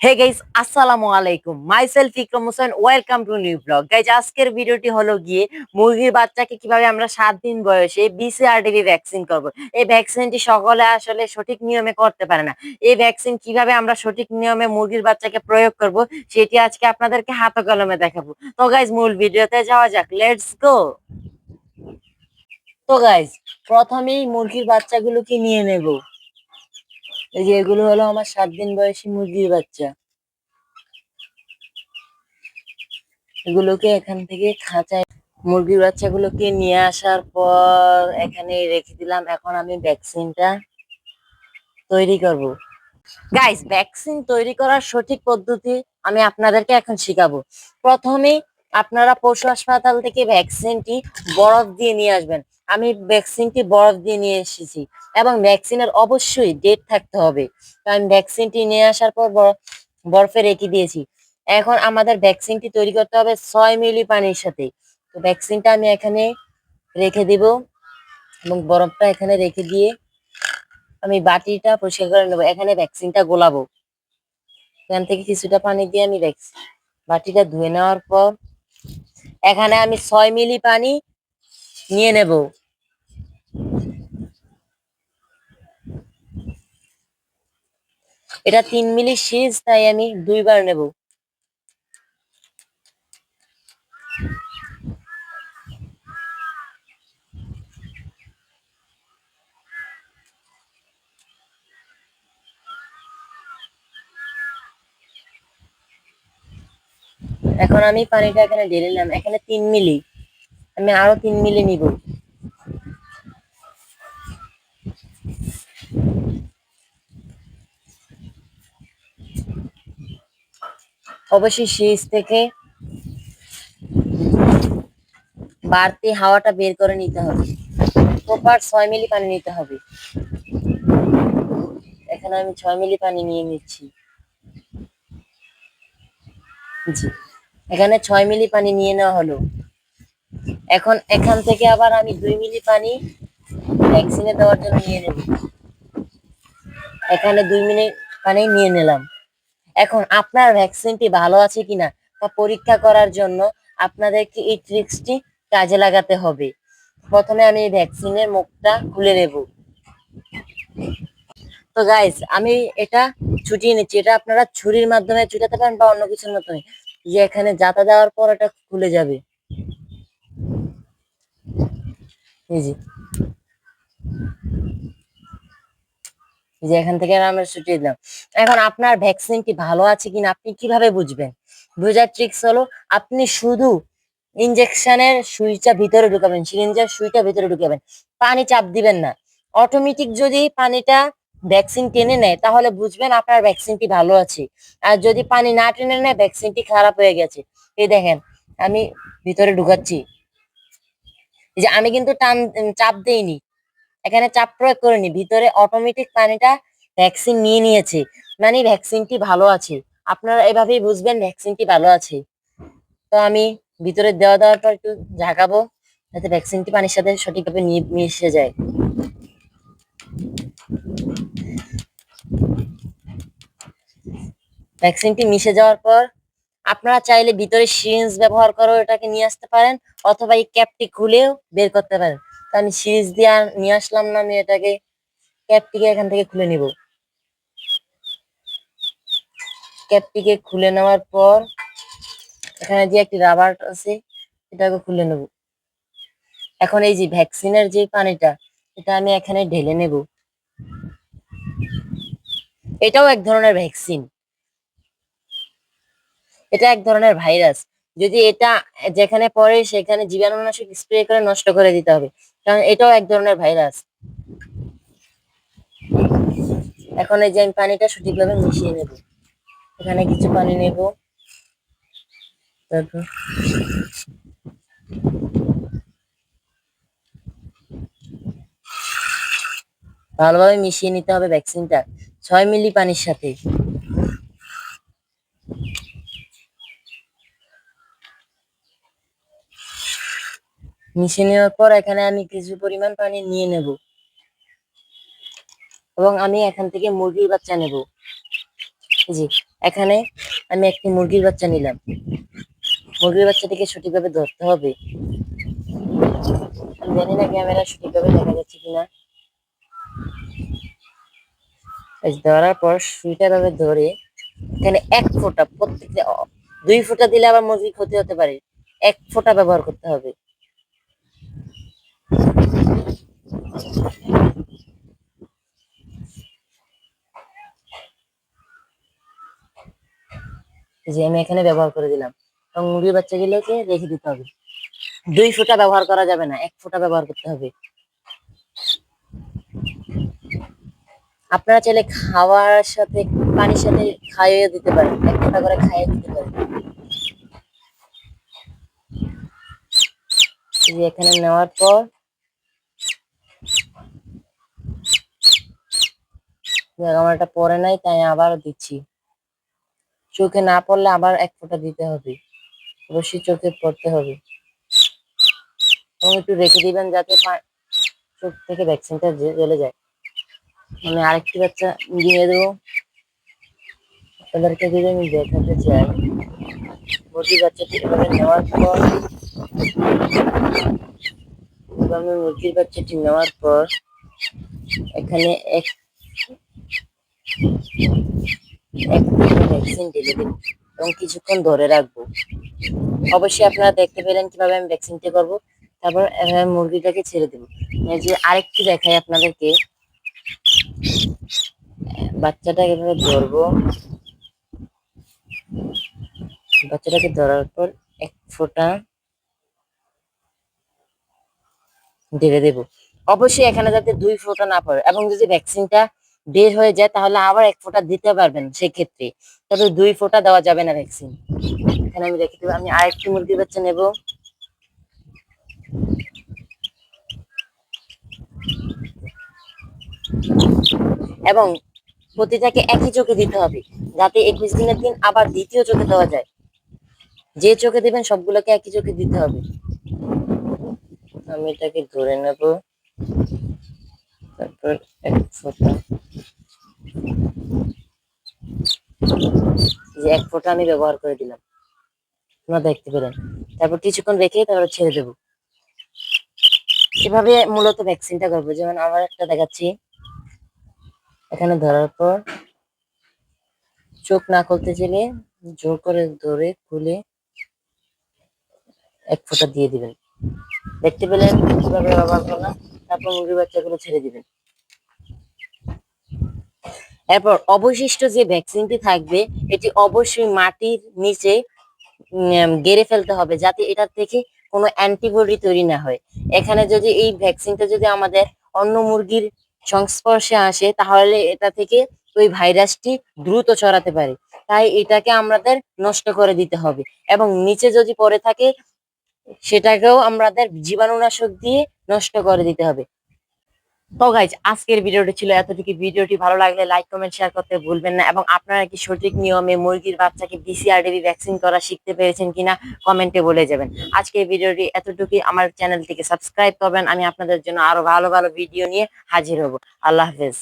হে guys আসসালামু আলাইকুম myself Ikram Hossain welcome to new blog guys আজকের ভিডিওটি হলো গিয়ে মুরগির বাচ্চাকে কীভাবে আমরা সাত দিন বয়সে বিসিআরডিবি ভ্যাকসিন করব। এই ভ্যাকসিনটি সকলে আসলে সঠিক নিয়মে করতে পারে না। এই ভ্যাকসিন কীভাবে আমরা সঠিক নিয়মে মুরগির বাচ্চাকে প্রয়োগ করব, সেটি আজকে আপনাদেরকে হাত কলমে দেখাবো। তো গাইজ মূল ভিডিওতে যাওয়া যাক। লেটস গো তো গাইজ প্রথমেই মুরগির বাচ্চাগুলোকে নিয়ে নেব। এই যে এগুলো হলো আমার সাত দিন বয়সী মুরগির বাচ্চা। এগুলোকে এখান থেকে খাঁচায় মুরগির বাচ্চাগুলোকে নিয়ে আসার পর এখানে রেখে দিলাম। এখন আমি ভ্যাকসিনটা তৈরি করব। গাইস ভ্যাকসিন তৈরি করার সঠিক পদ্ধতি আমি আপনাদেরকে এখন শিখাবো। প্রথমে আপনারা পশু হাসপাতাল থেকে ভ্যাকসিনটি বরফ দিয়ে নিয়ে আসবেন। আমি ভ্যাকসিনটি বরফ দিয়ে নিয়ে এসেছি এবং ভ্যাকসিনের অবশ্যই ডেট থাকতে হবে। তো আমি ভ্যাকসিনটি নিয়ে আসার পর বরফ- রেখে দিয়েছি। এখন আমাদের ভ্যাকসিনটি তৈরি করতে হবে ছয় মিলি পানির সাথে। তো ভ্যাকসিনটা আমি এখানে রেখে দিব এবং বরফটা এখানে রেখে দিয়ে আমি বাটিটা পরিষ্কার করে নেব। এখানে ভ্যাকসিনটা গোলাবো। এখান থেকে কিছুটা পানি দিয়ে আমি ভ্যাকসিন বাটিটা ধুয়ে নেওয়ার পর এখানে আমি ছয় মিলি পানি নিয়ে নেব। এটা তিন মিলি সিরিজ, তাই আমি দুইবার নেব। এখন আমি পানিটা এখানে ঢেলে নিলাম এখানে তিন মিলি। আমি আরও তিন মিলি নিব। অবশ্যই সিরিজ থেকে বাড়তি হাওয়াটা বের করে নিতে হবে। প্রপার ছয় মিলি পানি নিতে হবে। এখানে আমি ছয় মিলি পানি নিয়ে নিচ্ছি। জি, এখানে ছয় মিলি পানি নিয়ে নেওয়া হলো। এখন এখান থেকে আবার আমি দুই মিলি পানি ভ্যাকসিনে দেওয়ার জন্য নিয়ে নেব। এখানে দুই মিনিট পানি নিয়ে নিলাম। এখন আপনার ভ্যাকসিনটি ভালো আছে কিনা তা পরীক্ষা করার জন্য আপনাদেরকে এই ট্রিক্সটি কাজে লাগাতে হবে। প্রথমে আমি এই ভ্যাকসিনের মুখটা খুলে নেব। তো গাইস আমি এটা ছুটিয়ে নিচ্ছি। এটা আপনারা ছুরির মাধ্যমে ছুটাতে পারেন বা অন্য কিছুর মাধ্যমে। যে এখানে জাতা দেওয়ার পর এটা খুলে যাবে। এই যে। যে এখান থেকে আমরা ছুটিয়ে দিলাম। এখন আপনার ভ্যাকসিনটি ভালো আছে কিনা আপনি কীভাবে বুঝবেন? বোঝার ট্রিক্স হলো, আপনি শুধু ইনজেকশনের সুইচটা ভিতরে ঢুকাবেন সিরিঞ্জের সুইটা ভিতরে ঢুকাবেন। পানি চাপ দিবেন না। অটোমেটিক যদি পানিটা ভ্যাকসিন টেনে নেয়, তাহলে বুঝবেন আপনার ভ্যাকসিনটি ভালো আছে। আর যদি পানি না টেনে নেয় ভ্যাকসিনটি খারাপ হয়ে গেছে। এই দেখেন, আমি ভিতরে ঢুকাচ্ছি। যে আমি কিন্তু টান, চাপ দেইনি। এখানে চাপ প্রয়োগ করিনি। ভিতরে অটোমেটিক পানিটা ভ্যাকসিন নিয়ে নিয়েছে। মানে ভ্যাকসিনটি ভালো আছে। আপনারা এভাবেই বুঝবেন ভ্যাকসিনটি ভালো আছে। তো আমি ভিতরে দেওয়া দেওয়ার পর একটু ঝাঁকাবো, যাতে ভ্যাকসিনটি পানির সাথে সঠিকভাবে মিশে যায়। ভ্যাকসিনটি মিশে যাওয়ার পর আপনারা চাইলে ভিতরে সিরিঞ্জ ব্যবহার করে এটাকে নিয়ে আসতে পারেন, অথবা এই ক্যাপটি খুলেও বের করতে পারেন। তো আমি সিরিজ দিয়ে নিয়ে আসলাম না, আমি এটাকে ক্যাপটিকে এখান থেকে খুলে নিব। ক্যাপটিকে খুলে নেওয়ার পর এখানে যে একটি রাবার আছে, এটাকে খুলে নেব। এখন এই যে ভ্যাকসিনের যে পানিটা, এটা আমি এখানে ঢেলে নেব। এটাও এক ধরনের ভ্যাকসিন। এটা এক ধরনের ভাইরাস। যদি এটা যেখানে পড়ে সেখানে জীবাণুনাশক স্প্রে করে নষ্ট করে দিতে হবে। কারণ এটাও এক ধরনের ভাইরাস এখন এই যে আমি পানিটা সঠিকভাবে মিশিয়ে নেব। এখানে কিছু পানি নেব। তারপর ভালোভাবে মিশিয়ে নিতে হবে ভ্যাকসিনটা ছয় মিলি পানির সাথে। মিশিয়ে নেওয়ার পর এখানে আমি কিছু পরিমাণ পানি নিয়ে নেব। এবং আমি এখান থেকে মুরগির বাচ্চা নেব। জি এখানে আমি একটি মুরগির বাচ্চা নিলাম। মুরগির বাচ্চাটিকে সঠিকভাবে ধরতে হবে। আমি জানি না ক্যামেরা সঠিকভাবে দেখা যাচ্ছে কিনা। ধরার পর সুইটা ভাবে ধরে এখানে এক ফোঁটা, প্রত্যেকটা, দুই ফোঁটা দিলে আবার মুরগির ক্ষতি হতে পারে। এক ফোঁটা ব্যবহার করতে হবে। যে আমি এখানে ব্যবহার করে দিলাম। এবং মুরগির বাচ্চাগুলোকে রেখে দিতে হবে। দুই ফোঁটা ব্যবহার করা যাবে না, এক ফোঁটা ব্যবহার করতে হবে। আপনারা চাইলে খাওয়ার সাথে, পানির সাথে খাইয়ে দিতে পারেন, এক ফোঁটা করে খাইয়ে দিতে পারেন। এখানে নেওয়ার পর আমার এটা পরে নাই, তাই আবার দিচ্ছি। চোখে না পড়লে আবার এক ফোঁটা দিতে হবে। রশি চোখে পড়তে হবে। এবং একটু রেখে দিবেন যাতে চোখ থেকে ভ্যাকসিনটা চলে যায়। মানে আরেকটি বাচ্চা দিয়ে দেবো। আপনাদেরকে যদি আমি দেখাতে চাই মুরগির বাচ্চাটি এভাবে নেওয়ার পর এভাবে মুরগির বাচ্চাটি নেওয়ার পর এখানে এক এবং কিছুক্ষণ ধরে রাখব। অবশ্যই আপনারা দেখতে পেলেন কীভাবে আমি ভ্যাকসিনটি করব। তারপর মুরগিটাকে ছেড়ে দেবো। যে আরেকটি দেখাই আপনাদেরকে। বাচ্চাটাকে এভাবে ধরবো। বাচ্চাটাকে ধরার পর এক ফোঁটা ঢেলে দেব। অবশ্যই এখানে যাতে দুই ফোঁটা না পড়ে। এবং যদি ভ্যাকসিনটা বের হয়ে যায়, তাহলে আবার এক ফোঁটা দিতে পারবেন সেক্ষেত্রে। তবে দুই ফোঁটা দেওয়া যাবে না ভ্যাকসিন এখানে আমি রেখে দেবো, আমি আরেকটি মুরগি বাচ্চা নেব। এবং প্রতিটাকে একই চোখে দিতে হবে, যাতে একুশ দিনের দিন আবার দ্বিতীয় চোখে দেওয়া যায়। যে চোখে দিবেন, সবগুলোকে একই চোখে দিতে হবে। আমি এটাকে ধরে নেব। তারপর এক ফোঁটা। এক ফোঁটা আমি ব্যবহার করে দিলাম। তোমরা দেখতে পেলেন। তারপর কিছুক্ষণ রেখে তারপর ছেড়ে দেবো। এভাবে মূলত ভ্যাকসিনটা করব। যেমন আমার একটা দেখাচ্ছি। এখানে ধরার পর চোখ না খুলতে চাইলে জোর করে ধরে খুলে এক ফোঁটা দিয়ে দিবেন। দেখতে পেলেন কীভাবে ব্যবহার করলাম? তারপর মুরগির বাচ্চাগুলো ছেড়ে দিবেন। এরপর অবশিষ্ট যে ভ্যাকসিনটি থাকবে, এটি অবশ্যই মাটির নিচে গেড়ে ফেলতে হবে যাতে এটা থেকে কোনো অ্যান্টিবডি তৈরি না হয়। এখানে যদি এই ভ্যাকসিনটা যদি আমাদের অন্য মুরগির সংস্পর্শে আসে, তাহলে এটা থেকে ওই ভাইরাসটি দ্রুত ছড়াতে পারে। তাই এটাকে আমাদের নষ্ট করে দিতে হবে। এবং নিচে যদি পড়ে থাকে, সেটাকেও আমাদের জীবাণুনাশক দিয়ে নষ্ট করে দিতে হবে। তো গাইজ আজকের ভিডিওটি ছিল এতটুকু ভিডিওটি ভালো লাগলে লাইক কমেন্ট শেয়ার করতে ভুলবেন না এবং আপনারা কি সঠিক নিয়মে মুরগির বাচ্চাকে বিসিআর বিসিআরডিবি ভ্যাকসিন করা শিখতে পেরেছেন কিনা কমেন্টে বলে যাবেন। আজকের ভিডিওটি এতটুকুই। আমার চ্যানেলটিকে সাবস্ক্রাইব করবেন। আমি আপনাদের জন্য আরও ভালো ভালো ভিডিও নিয়ে হাজির হব। আল্লাহ হাফেজ।